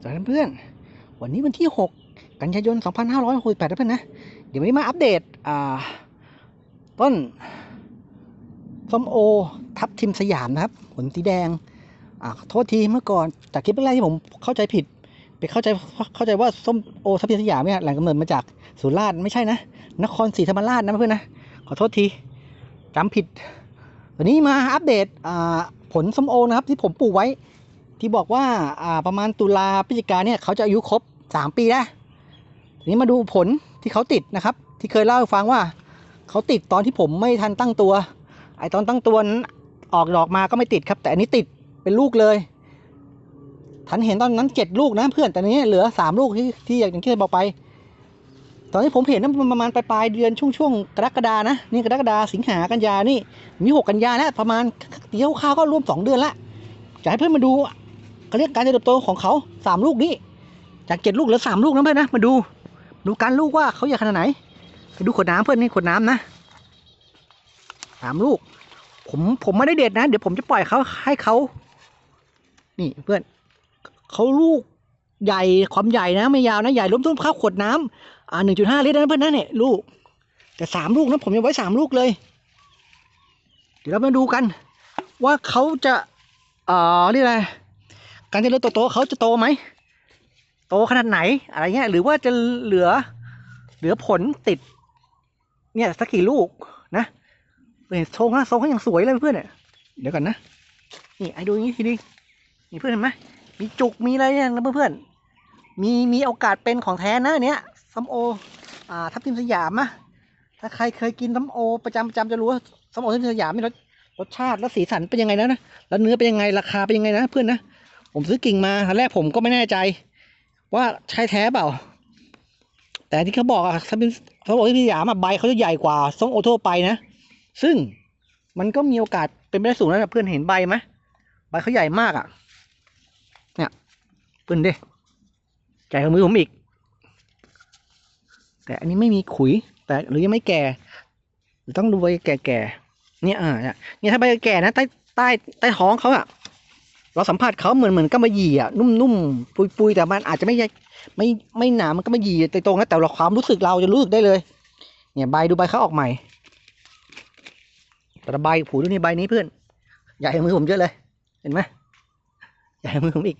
สวัสดีเพื่อนวันนี้วันที่ 6 กันยายน 2568นะเพื่อนนะ เดี๋ยววันนี้มาอัปเดตอ่าต้นส้มโอ ทับทิมสยามนะครับ ผลสีแดงอ่าขอโทษทีเมื่อก่อนจากคลิปแรกที่ผมเข้าใจผิด ไปเข้าใจเข้าใจว่าส้มโอทับทิมสยามเนี่ยแหล่งกำเนิดมาจากสุราษฎร์ไม่ใช่นะ นครศรีธรรมราชนะเพื่อนนะ ขอโทษทีจำผิด วันนี้มาอัปเดตอ่าผลส้มโอนะครับที่ผมปลูกไว้ ที่บอกว่าอ่าประมาณตุลาพฤศจิกาเนี่ยเขาจะอายุครบสามปีแล้วทีนี้มาดูผลที่เขาติดนะครับ ที่เคยเล่าให้ฟังว่าเขาติดตอนที่ผมไม่ทันตั้งตัว ไอตอนตั้งตัวนั้นออกดอกมาก็ไม่ติดครับ แต่อันนี้ติดเป็นลูกเลยทันเห็นตอนนั้นเจ็ดลูกนะเพื่อนแต่นี้เหลือสามลูกที่ที่อย่างที่เคยบอกไป ตอนที่ผมเห็นนั้นประมาณปลายเดือนช่วงช่วงกรกฎานะนี่กรกฎาสิงหากันยานี่มีหกกันยาแล้วประมาณเดียวข้าวก็ร่วมสองเดือนละอยากให้เพื่อนมาดู เขาเรียกการเจริญเติบโตของเขาสามลูกนี้จากเจ็ดลูกเหลือสามลูกนะเพื่อนนะมาดู ดูการลูกว่าเขาใหญ่ขนาดไหนดูขวดน้ำเพื่อนนี่ขวดน้ำนะสามลูก ผมผมไม่ได้เด็ดนะ เดี๋ยวผมจะปล่อยเขาให้เขานี่เพื่อนเขาลูกใหญ่ความใหญ่นะ ไม่ยาวนะใหญ่ล้มต้นข้าวขวดน้ำอ่าหนึ่งจุดห้าลิตรนะเพื่อนนะเนี่ยลูก แต่สามลูกนะผมยังไว้สามลูกเลย เดี๋ยวเรามาดูกัน ว่าเขาจะเอ่อเรียกอะไร การเจริญเติบโตเขาจะโตไหม โตขนาดไหน อะไรเงี้ย หรือว่าจะเหลือ เหลือผลติด เนี่ยสักกี่ลูกนะเห็นทรงนะทรงเขาอยังสวยเลยเพื่อนเนี่ยเดี๋ยวก่อนนะ นี่ไอ้ดูอย่างนี้ทีนี้นี่เพื่อนเห็นไหมมีจุกมีอะไรเนี่ยนะเพื่อนๆ มีมีโอกาสเป็นของแท้นะเนี้ยส้มโอ อ่าทับทิมสยามนะถ้าใครเคยกินส้มโอ ประจำประจำจะรู้ว่าส้มโอทับทิมสยามมีรสรสชาติและสีสันเป็นยังไงนะนะแล้วเนื้อเป็นยังไงราคาเป็นยังไงนะเพื่อนนะ ผมซื้อกิ่งมาตอนแรกผมก็ไม่แน่ใจ ว่าใช่แท้เปล่า แต่ที่เขาบอกอะถ้าเป็นเขาบอกที่สยามอะใบเขาจะใหญ่กว่าส้มโอทั่วไปนะ ซึ่งมันก็มีโอกาสเป็นไปได้สูงนะเพื่อนเห็นใบไหมใบเขาใหญ่มากอะเนี่ยเพื่อนดิใหญ่กว่ามือผมอีก แต่อันนี้ไม่มีขุย แต่หรือยังไม่แก่หรือต้องดูใบแก่ๆเนี่ยอ่าเนี่ยถ้าใบแก่นะใต้ใต้ใต้ท้องเขาอะ เราสัมผัสเขาเหมือนเหมือนกำมะหยี่อะนุ่มๆปุยๆแต่มันอาจจะไม่ใช่ไม่ไม่หนามันก็มะหยี่แต่ตรงนะแต่เราความรู้สึกเราจะรู้สึกได้เลย เนี่ยใบดูใบเขาออกใหม่แต่ใบผูดูนี่ใบนี้เพื่อนใหญ่มือผมเยอะเลย เห็นไหมใหญ่มือผมอีก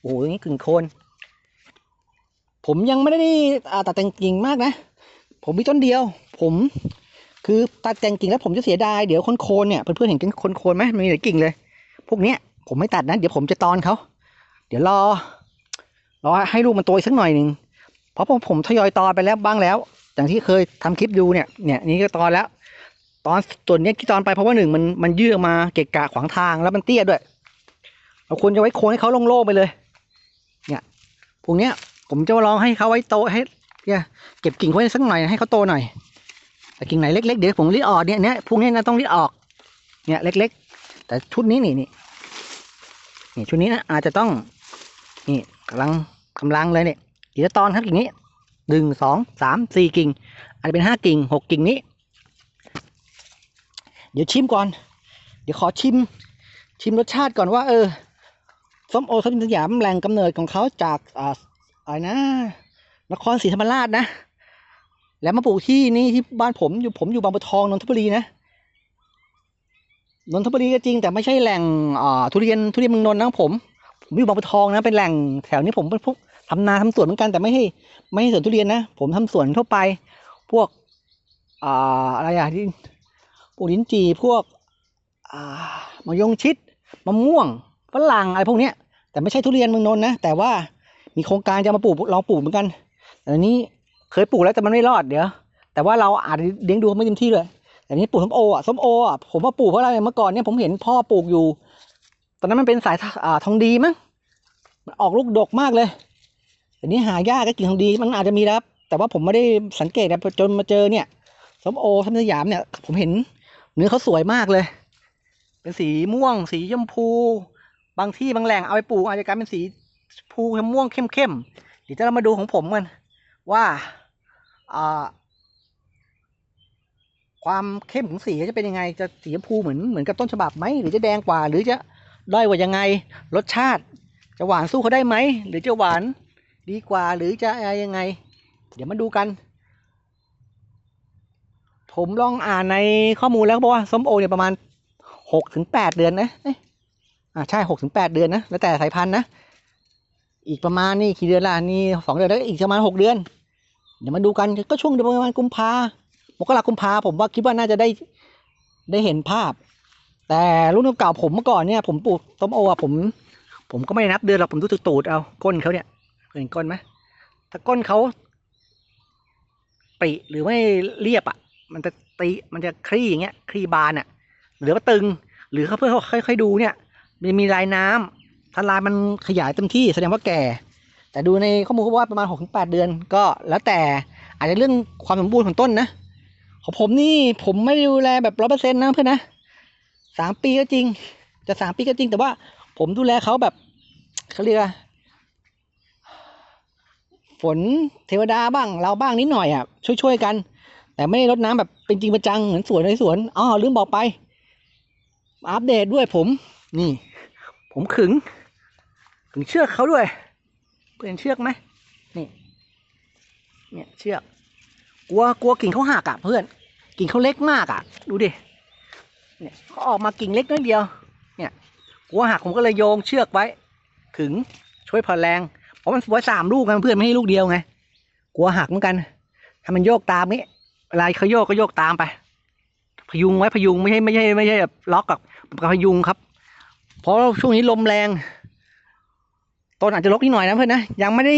โอ้โหอย่างนี้กึ่งโคน ผมยังไม่ได้ตัดแต่งกิ่งมากนะ ผมมีต้นเดียว ผมคือตัดแต่งกิ่งแล้วผมจะเสียดายเดี๋ยวคนโคนเนี่ยเพื่อนๆเห็นคนโคนไหมมันมีแต่กิ่งเลย พวกเนี้ย ผมไม่ตัดนะ เดี๋ยวผมจะตอนเขา เดี๋ยวรอ รอให้ลูกมันโตอีกสักหน่อยหนึ่งเพราะผมผมทยอยตอนไปแล้วบ้างแล้ว อย่างที่เคยทำคลิปดูเนี่ย เนี่ยนี่ก็ตอนแล้ว ตอนส่วนนี้ที่ตอนไปเพราะว่าหนึ่งมันมันยื่ออกมาเกะกะขวางทางแล้วมันเตี้ยด้วย เราควรจะไว้โคนให้เขาโล่งๆไปเลย เนี่ย พวกเนี้ย ผมจะลองให้เขาไว้โตให้ เนี่ย เก็บกิ่งไว้สักหน่อยให้เขาโตหน่อย แต่กิ่งไหนเล็กๆเดี๋ยวผมรีดออกเนี่ยเนี่ยพวกนี้นะต้องรีดออก เนี่ยเล็ก ๆ แต่ชุดนี้นี่นี่ นี่ชุดนี้นะอาจจะต้องนี่กำลังกำลังเลยเนี่ยกี่ตอนครับกิ่งนี้หนึ่งสองสามสี่กิ่ง อาจจะเป็นห้ากิ่งหกกิ่งนี้ เดี๋ยวชิมก่อน เดี๋ยวขอชิม ชิมรสชาติก่อนว่า เออส้มโอทับทิมสยามแหล่งกำเนิดของเขาจากอ่าอะไรนะนครศรีธรรมราชนะ แล้วมาปลูกที่นี่ที่บ้านผมอยู่ผมอยู่บางบัวทองนนทบุรีนะ นนทบุรีก็จริงแต่ไม่ใช่แหล่งทุเรียนทุเรียนเมืองนนท์นะผมผมอยู่บางบัวทองนะเป็นแหล่งแถวนี้ผมเป็นพวกทำนาทำสวนเหมือนกันแต่ไม่ให้ไม่ให้สวนทุเรียนนะ ผมทำสวนทั่วไป พวกอ่าอะไรอะที่ปลูกลิ้นจี่พวกอ่ามะยงชิดมะม่วงฝรั่งอะไรพวกเนี้ยแต่ไม่ใช่ทุเรียนเมืองนนท์นะแต่ว่ามีโครงการจะมาปลูกลองปลูกเหมือนกันแต่นี้เคยปลูกแล้วแต่มันไม่รอดเดี๋ยวแต่ว่าเราอาจจะเลี้ยงดูไม่เต็มที่เลย แต่นี้ปลูกส้มโออะส้มโออะผมว่าปลูกเพราะอะไรเมื่อก่อนเนี่ยผมเห็นพ่อปลูกอยู่ ตอนนั้นมันเป็นสายอ่าทองดีมั้งมันออกลูกดกมากเลยแต่นี้หายากก็กิ่งทองดีมันอาจจะมีแล้วครับแต่ว่าผมไม่ได้สังเกตนะจนมาเจอเนี่ยส้มโอทับสยามเนี่ย ผมเห็นเนื้อเขาสวยมากเลย เป็นสีม่วง สีชมพู บางที่บางแหล่งเอาไปปลูกอาจจะกลายเป็นสีชมพูม่วงเข้มๆเดี๋ยวจะเรามาดูของผมกันว่าอ่า ความเข้มของสีจะเป็นยังไง จะสีชมพูเหมือนเหมือนกับต้นฉบับไหมหรือจะแดงกว่า หรือจะด้อยกว่ายังไง รสชาติ จะหวานสู้เขาได้ไหมหรือจะหวานดีกว่าหรือจะอะไรยังไง เดี๋ยวมาดูกัน ผมลองอ่านในข้อมูลแล้วบอกว่าส้มโอเนี่ยประมาณหกถึงแปดเดือนนะอ่าใช่หกถึงแปดเดือนนะแล้วแต่สายพันธุ์นะอีกประมาณนี่กี่เดือนละนี่สองเดือนแล้วอีกประมาณหกเดือน เดี๋ยวมาดูกันก็ช่วงเดือนประมาณกุมภา มกรากุมภาผมว่าคิดว่าน่าจะได้ได้เห็นภาพ แต่รุ่นเก่าผมเมื่อก่อนเนี่ย ผมปลูกส้มโออะผม ผมก็ไม่ได้นับเดือนหรอกผมดูตูดเอาก้นเขาเนี่ยเห็นก้นไหมถ้าก้นเขาปีหรือไม่เรียบอะ มันจะตีมันจะคลี่อย่างเงี้ยคลี่บานอะ หรือว่าตึง หรือเขาเพื่อค่อยๆดูเนี่ยมันมีลายน้ำถ้าลายมันขยายเต็มที่แสดงว่าแก่ แต่ดูในข้อมูลเขาบอกว่าประมาณหกถึงแปดเดือน ก็แล้วแต่อาจจะเรื่องความสมบูรณ์ของต้นนะ ของผมนี่ผมไม่ดูแลแบบร้อยเปอร์เซ็นต์นะเพื่อนนะสามปีก็จริง จะสามปีก็จริง แต่ว่าผมดูแลเขาแบบเขาเรียกว่าฝนเทวดาบ้างเราบ้างนิดหน่อยอะช่วยๆกัน แต่ไม่ได้รดน้ำแบบเป็นจริงเป็นจังเหมือนสวนในสวนอ๋อลืมบอกไป อัปเดตด้วยผมนี่ ผมขึงขึงเชือกเขาด้วยเพื่อนเชือกไหมนี่ เนี่ยเชือก กลัวกลัวกิ่งเขาหักอะเพื่อน กิ่งเขาเล็กมากอะ ดูดิ เนี่ยเขาออกมากิ่งเล็กน้อยเดียว เนี่ย กลัวหักผมก็เลยโยงเชือกไว้ ขึงช่วยผ่อนแรง เพราะมันไว้สามลูกกันเพื่อนไม่ให้ลูกเดียวไง กลัวหักเหมือนกัน ถ้ามันโยกตามนี้เวลาเขาโยกก็โยกตามไป พยุงไว้พยุงไม่ใช่ไม่ใช่ไม่ใช่แบบล็อกกับพยุงครับ เพราะช่วงนี้ลมแรง ต้นอาจจะลกนิดหน่อยนะเพื่อนนะ ยังไม่ได้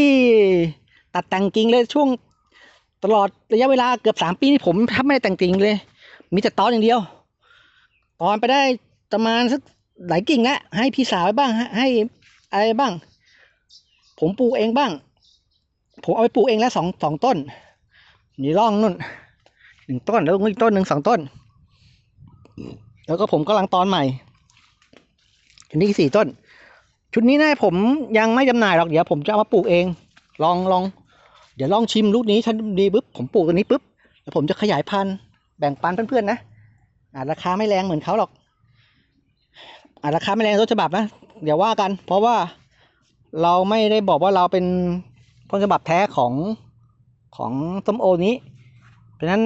ตัดแต่งกิ่งเลยช่วง ตลอดระยะเวลาเกือบสามปีนี่ผมแทบไม่ได้แต่งกิ่งเลย มีแต่ตอนอย่างเดียว ตอนไปได้ประมาณสักหลายกิ่งแล้วให้พี่สาวบ้างให้ให้อะไรบ้าง ผมปลูกเองบ้าง ผมเอาไปปลูกเองแล้วสองสองต้นนี่ร่องนู่นหนึ่งต้นแล้วอีกต้นหนึ่งสองต้น แล้วก็ผมกำลังตอนใหม่อันนี้สี่ต้น ชุดนี้นะผมยังไม่จำหน่ายหรอกเดี๋ยวผมจะเอามาปลูกเอง ลองลอง เดี๋ยวลองชิมลูกนี้ถ้าดีปุ๊บผมปลูกตัวนี้ปุ๊บแล้วผมจะขยายพันธุ์แบ่งปันเพื่อนๆนะอาจราคาไม่แรงเหมือนเขาหรอกอาจราคาไม่แรงต้นฉบับนะเดี๋ยวว่ากัน เพราะว่าเราไม่ได้บอกว่าเราเป็นต้นฉบับแท้ของของส้มโอนี้ เพราะฉะนั้น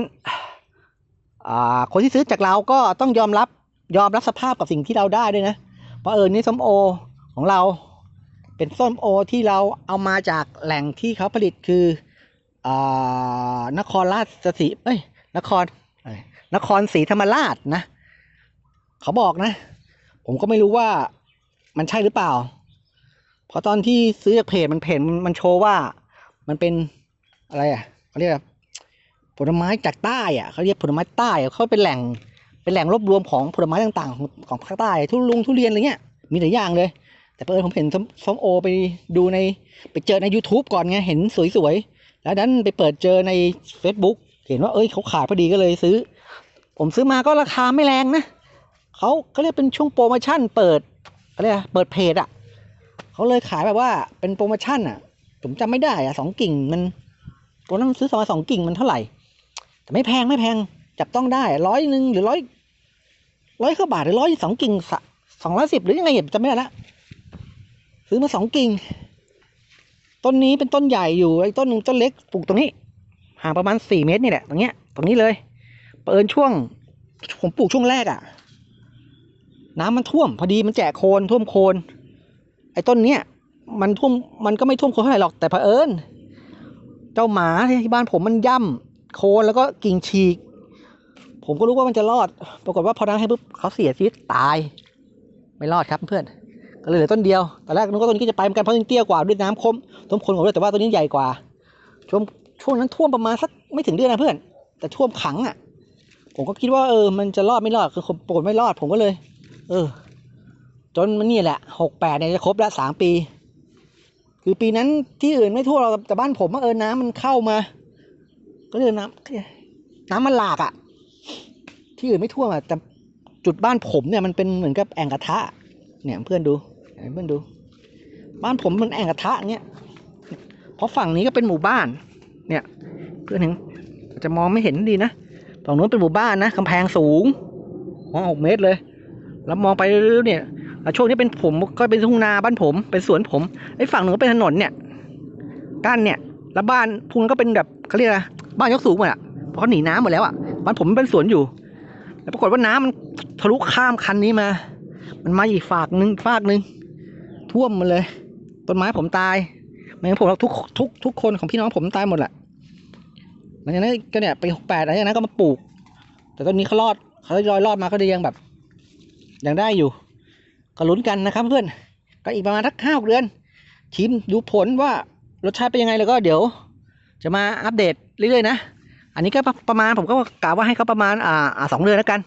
คนที่ซื้อจากเราก็ต้องยอมรับยอมรับสภาพกับสิ่งที่เราได้ด้วยนะเพราะเออนี่ส้มโอของเรา เป็นส้มโอที่เราเอามาจากแหล่งที่เขาผลิตคืออนครราชสีเอ้ยนครนครศรีธรรมราชนะเขาบอกนะ ผมก็ไม่รู้ว่ามันใช่หรือเปล่า เพราะตอนที่ซื้อจากเพจมันเพจมันมันโชว์ว่า มันเป็นอะไรอะเขาเรียกผลไม้จากใต้อะเขาเรียกผลไม้ใต้เขาเป็นแหล่งเป็นแหล่งรวบรวมของผลไม้ต่างๆ ของของภาคใต้ทุลุงทุเรียนอะไรเงี้ยมีหลายอย่างเลย แต่เพื่อนผมเห็นส้มสมโอไปดูในไปเจอใน YouTube ก่อนไงเห็นสวยๆ แล้วดันไปเปิดเจอใน Facebook เห็นว่าเอ้ยเขาขายพอดีก็เลยซื้อ ผมซื้อมาก็ราคาไม่แรงนะเขาเขาเรียกเป็นช่วงโปรโมชั่นเปิดอะไรอะเปิดเพจอะเขาเลยขายแบบว่าเป็นโปรโมชั่นอะผมจำไม่ได้อะสองกิ่งมันตัวนั้นซื้อสองสองกิ่งมันเท่าไหร่ แต่ไม่แพงไม่แพงจับต้องได้ร้อยหนึ่งหรือร้อยร้อยเข้าบาทหรือร้อยสองกิ่งสองร้อยสิบหรือยังไงจำไม่ได้ละ ซื้อมาสองกิ่ง ต้นนี้เป็นต้นใหญ่อยู่ไอ้ต้นหนึ่งต้นเล็กปลูกตรงนี้ ห่างประมาณสี่เมตรนี่แหละตรงเนี้ยตรงนี้เลยเปิดช่วง ผมปลูกช่วงแรกอะ่ะ น้ำมันท่วม พอดีมันแจกโคนท่วมโคน ไอ้ต้นเนี้ยมันท่วมมันก็ไม่ท่วมโคนเท่าไหร่หรอกแต่เผอิญเจ้าหมาที่บ้านผมมันย่ำโคนแล้วก็กิ่งฉีก ผมก็รู้ว่ามันจะรอด ปรากฏว่าพอน้ำให้ปุ๊บเขาเสียชีวิตตาย ไม่รอดครับเพื่อน ก็เลยเหลือต้นเดียวตอนแรกนึกว่าต้นนี้จะไปเหมือนกันเพราะยังเตี้ยกว่าด้วยน้ำคมท่วมคนกว่าด้วยแต่ว่าต้นนี้ใหญ่กว่า ช่วงช่วงนั้นท่วมประมาณสักไม่ถึงเดือนนะเพื่อน แต่ท่วมขังอะ ผมก็คิดว่าเออมันจะรอดไม่รอดคือปรากฏไม่รอดผมก็เลย เออ จนมันนี่แหละหกแปดเนี่ยจะครบแล้วสามปี คือปีนั้นที่อื่นไม่ท่วมเราแต่บ้านผมเออน้ำมันเข้ามา ก็เลยน้ำน้ำมันหลากอะ ที่อื่นไม่ท่วมอะแต่จุดบ้านผมเนี่ยมันเป็นเหมือนกับแอ่งกระทะ เนี่ยเพื่อนดูเพื่อนดู บ้านผมมันแอ่งกระทะเงี้ยเพราะฝั่งนี้ก็เป็นหมู่บ้าน เนี่ยเพื่อนเห็นจะมองไม่เห็นดีนะฝั่งนู้นเป็นหมู่บ้านนะกำแพงสูงมองหกเมตรเลย แล้วมองไปเรื่อยๆเนี่ยช่วงนี้เป็นผมก็เป็นทุ่งนาบ้านผมเป็นสวนผมไอ้ฝั่งหนึ่งก็เป็นถนนเนี่ยกั้นเนี่ย แล้วบ้านพุงก็เป็นแบบเขาเรียกอะไรบ้านยกสูงหมดอะเพราะเขาหนีน้ำหมดแล้วอะบ้านผมเป็นสวนอยู่ แล้วปรากฏว่าน้ำมันทะลุข้ามคันนี้มา มันมาอีกฝากหนึ่งฝากหนึ่งท่วมมาเลย ต้นไม้ผมตายไม่งั้นผมเราทุกทุกทุกคนของพี่น้องผมตายหมดแหละหลังจากนั้นก็เนี่ยไปหกแปดอะไรอย่างนั้นก็มาปลูก แต่ต้นนี้เขารอดเขาลอยรอดมาก็เลยยังแบบยังได้อยู่ ก็ลุ้นกันนะครับเพื่อนก็อีกประมาณทักห้าเดือนชิมดูผลว่ารสชาติเป็นยังไงแล้วก็เดี๋ยว จะมาอัปเดตเรื่อยๆนะ อันนี้ก็ประมาณผมก็กะว่าให้เขาประมาณอ่าสองเดือนแล้วกัน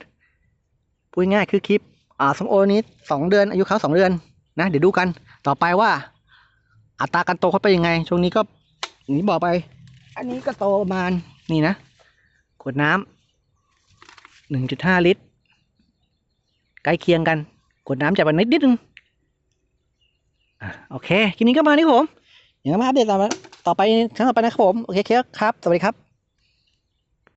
พูดง่ายคือคลิป อ่าส้มโอนี้สองเดือนอายุเขาสองเดือนนะเดี๋ยวดูกันต่อไปว่า อัตราการโตเขาเป็นยังไง ช่วงนี้ก็อย่างนี้บอกไป อันนี้ก็โตประมาณนี่นะขวดน้ำหนึ่งจุดห้าลิตร ใกล้เคียงกันขวดน้ำจะเป็นนิดนิดนึงอะโอเคคลิปนี้ก็มาที่ผมอย่างนั้นมาอัปเดตต่อไปต่อไปครั้งต่อไปนะครับผม โอเคครับ สวัสดีครับ